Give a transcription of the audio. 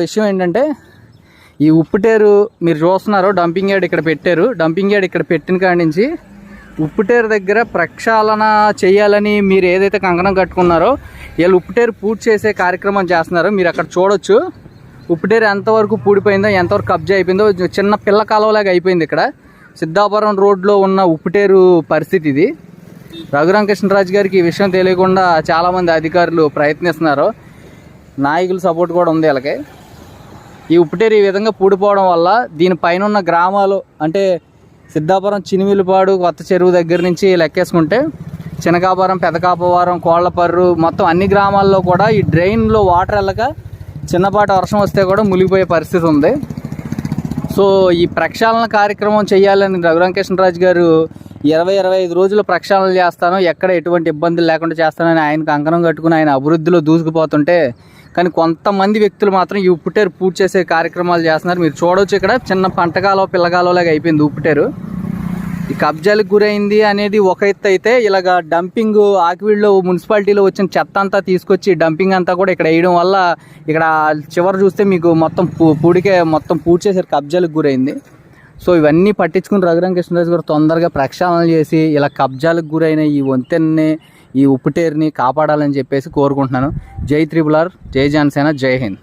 విషయం ఏంటంటే ఈ ఉప్పుటేరు మీరు చూస్తున్నారు డంపింగ్ యార్డ్ ఇక్కడ పెట్టారు. డంపింగ్ యార్డ్ ఇక్కడ పెట్టిన కాడి నుంచి ఉప్పుటేరు దగ్గర ప్రక్షాళన చేయాలని మీరు ఏదైతే కంకణం కట్టుకున్నారో వీళ్ళు ఉప్పుటేరు పూర్తి చేసే కార్యక్రమం చేస్తున్నారు. మీరు అక్కడ చూడొచ్చు. ఉప్పుటేరు ఎంతవరకు పూడిపోయిందో ఎంతవరకు కబ్జా అయిపోయిందో చిన్న పిల్ల కాలువలాగా అయిపోయింది ఇక్కడ. సిద్ధాపురం రోడ్లో ఉన్న ఉప్పుటేరు పరిస్థితి ఇది. రఘురామకృష్ణరాజు గారికి ఈ విషయం తెలియకుండా చాలామంది అధికారులు ప్రయత్నిస్తున్నారు. నాయకుల సపోర్ట్ కూడా ఉంది వీళ్ళకి. ఈ ఉప్పుటేరు ఈ విధంగా పూడిపోవడం వల్ల దీనిపైన ఉన్న గ్రామాలు అంటే సిద్ధాపురం చినిమిలిపాడు కొత్త చెరువు దగ్గర నుంచి లెక్కేసుకుంటే చినకాపురం పెదకాపవరం కోళ్ళపర్రు మొత్తం అన్ని గ్రామాల్లో కూడా ఈ డ్రైన్లో వాటర్ వెళ్ళక చిన్నపాటి వర్షం వస్తే కూడా మునిగిపోయే పరిస్థితి ఉంది. సో ఈ ప్రక్షాళన కార్యక్రమం చేయాలని రఘురామకృష్ణరాజు గారు ఇరవై ఇరవై ఐదు రోజులు ప్రక్షాళన చేస్తాను. ఎక్కడ ఎటువంటి ఇబ్బందులు లేకుండా చేస్తానని ఆయనకు అంకణం కట్టుకుని ఆయన అభివృద్ధిలో దూసుకుపోతుంటే కానీ కొంతమంది వ్యక్తులు మాత్రం ఈ ఉప్పుటేరు పూర్తి చేసే కార్యక్రమాలు చేస్తున్నారు. మీరు చూడవచ్చు ఇక్కడ చిన్న పంటకాలో పిల్లగాలోలాగా అయిపోయింది ఉప్పుటేరు. ఈ కబ్జాలకు గురైంది అనేది ఒక ఎత్తు అయితే ఇలాగ డంపింగ్ ఆకివీడులో మున్సిపాలిటీలో వచ్చిన చెత్త అంతా తీసుకొచ్చి డంపింగ్ అంతా కూడా ఇక్కడ వేయడం వల్ల ఇక్కడ చివరి చూస్తే మీకు మొత్తం పూ- పూడికే మొత్తం పూర్తి కబ్జాలకు గురైంది. సో ఇవన్నీ పట్టించుకుని రఘురామ కృష్ణరాజు గారు తొందరగా ప్రక్షాళన చేసి ఇలా కబ్జాలకు గురైన ఈ వంతెన్ని ఈ ఉప్పుటేరుని కాపాడాలని చెప్పేసి కోరుకుంటున్నాను. జై త్రిపులార్ జై జనసేన జై హింద్.